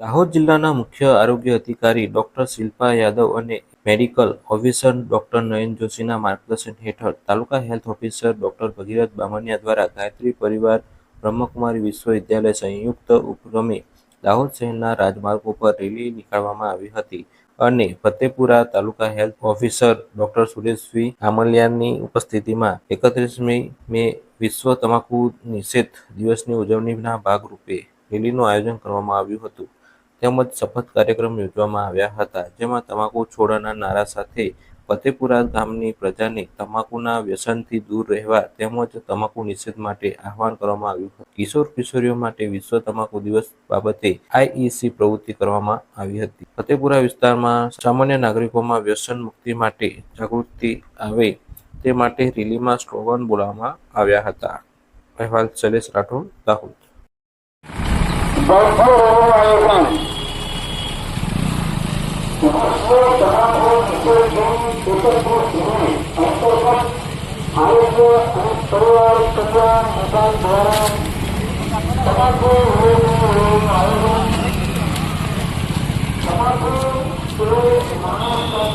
દાહોદ જિલ્લાના મુખ્ય આરોગ્ય અધિકારી ડોક્ટર શિલ્પા યાદવ અને મેડિકલ ઓફિસર ડોક્ટર નયન જોશીના માર્ગદર્શન હેઠળ taluka health officer doctor Bhagirath Bamaniya દ્વારા ગાયત્રી પરિવાર બ્રહ્મકુમારી વિશ્વવિદ્યાલય સંયુક્ત ઉપક્રમે દાહોદ શહેરના રાજમાર્ગો પર રેલી નીકાળવામાં આવી હતી અને Fatepura taluka health officer doctor Sureshvi આમલિયાની ઉપસ્થિતિમાં એકત્રીસમી મે વિશ્વ તમાકુ નિષેધ દિવસની ઉજવણીના ભાગરૂપે રેલીનું આયોજન કરવામાં આવ્યું હતું. તેમજ શપથ કાર્યક્રમ યોજવામાં આવ્યા હતા, જેમાં તમાકુ છોડવાના નારા સાથે ફતેપુરા ગામની પ્રજાને તમાકુના વ્યસનથી દૂર રહેવા તેમજ તમાકુ નિષેધ માટે આહવાન કરવામાં આવ્યું હતું. કિશોર કિશોરીઓ માટે વિશ્વ તમાકુ દિવસ બાબતે આઈઈસી પ્રવૃત્તિ કરવામાં આવી હતી. ફતેપુરા વિસ્તારમાં સામાન્ય નાગરિકોમાં વ્યસન મુક્તિ માટે જાગૃતિ આવે તે માટે રેલીમાં સ્લોગન બોલાવવામાં આવ્યા હતા. અહેવાલ શૈલેષ રાઠોડ, દાહોદ. આરોગ્ય અને પરિવાર કલ્યાણ વિભાગ દ્વારા તમાકુ વિરોધી આયોજન તમાકુ વિરોધી માનવ